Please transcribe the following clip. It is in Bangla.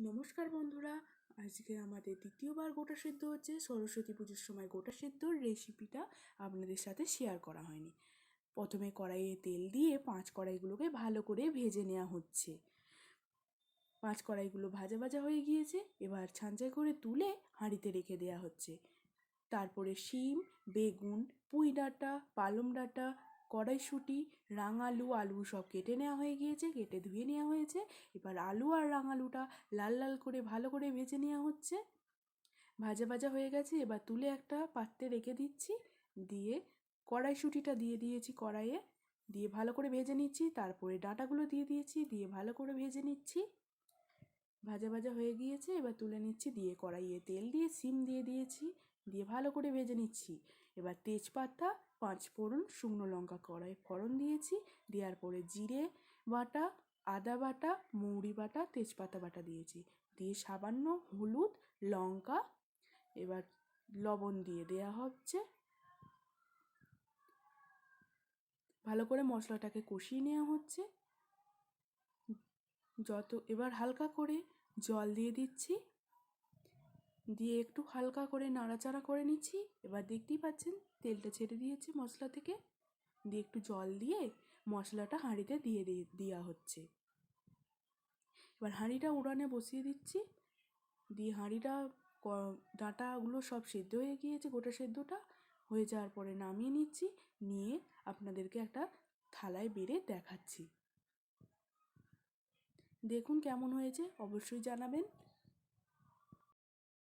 নমস্কার বন্ধুরা। আজকে আমাদের দ্বিতীয়বার গোটা সেদ্ধ হচ্ছে। সরস্বতী পুজোর সময় গোটা সেদ্ধর রেসিপিটা আপনাদের সাথে শেয়ার করা হয়নি। প্রথমে কড়াইয়ে তেল দিয়ে পাঁচ কড়াইগুলোকে ভালো করে ভেজে নেওয়া হচ্ছে। পাঁচ কড়াইগুলো ভাজা ভাজা হয়ে গিয়েছে। এবার ছাঁচাই করে তুলে হাঁড়িতে রেখে দেওয়া হচ্ছে। তারপরে শিম, বেগুন, পুঁই ডাঁটা, পালং ডাঁটা কড়াইশুঁটি রাঙালু আলু সব কেটে নেওয়া হয়ে গিয়েছে, কেটে ধুয়ে নেওয়া হয়েছে। এবার আলু আর রাঙালুটা লাল লাল করে ভালো করে ভেজে নেওয়া হচ্ছে। ভাজা ভাজা হয়ে গেছে, এবার তুলে একটা পাত্রে রেখে দিচ্ছি। দিয়ে কড়াইশুঁটিটা দিয়ে দিয়েছি কড়াইয়ে। দিয়ে ভালো করে ভেজে নিচ্ছি, তারপরে ডাঁটাগুলো দিয়ে দিয়েছি, দিয়ে ভালো করে ভেজে নিচ্ছি। ভাজা ভাজা হয়ে গিয়েছে, এবার তুলে নিচ্ছি দিয়ে কড়াইয়ে তেল দিয়ে, সিম দিয়ে দিয়েছি। দিয়ে ভালো করে ভেজে নিচ্ছি। এবার তেজপাতা, পাঁচ ফোড়ন শুকনো লঙ্কা কড়াই ফোড়ন দিয়েছি। দেওয়ার পরে জিরে বাটা, আদা বাটা, মৌরি বাটা, তেজপাতা বাটা দিয়েছি। দিয়ে সামান্য হলুদ, লঙ্কা, এবার লবণ দিয়ে দেয়া হচ্ছে। ভালো করে মশলাটাকে কষিয়ে নেওয়া হচ্ছে। যত, এবার হালকা করে জল দিয়ে দিচ্ছি। দিয়ে একটু হালকা করে নাড়াচাড়া করে নিচ্ছি। এবার দেখতেই পাচ্ছেন, তেলটা ছেড়ে দিয়েছে মশলা থেকে। দিয়ে একটু জল দিয়ে মশলাটা হাঁড়িতে দিয়ে দেওয়া হচ্ছে। এবার হাঁড়িটা উড়ানে বসিয়ে দিচ্ছি। দিয়ে হাঁড়িটা ডাঁটাগুলো সব সেদ্ধ হয়ে গিয়েছে, গোটা সেদ্ধটা। হয়ে যাওয়ার পরে নামিয়ে নিচ্ছি, নিয়ে আপনাদেরকে একটা থালায় বেড়ে দেখাচ্ছি। দেখুন কেমন হয়েছে, অবশ্যই জানাবেন।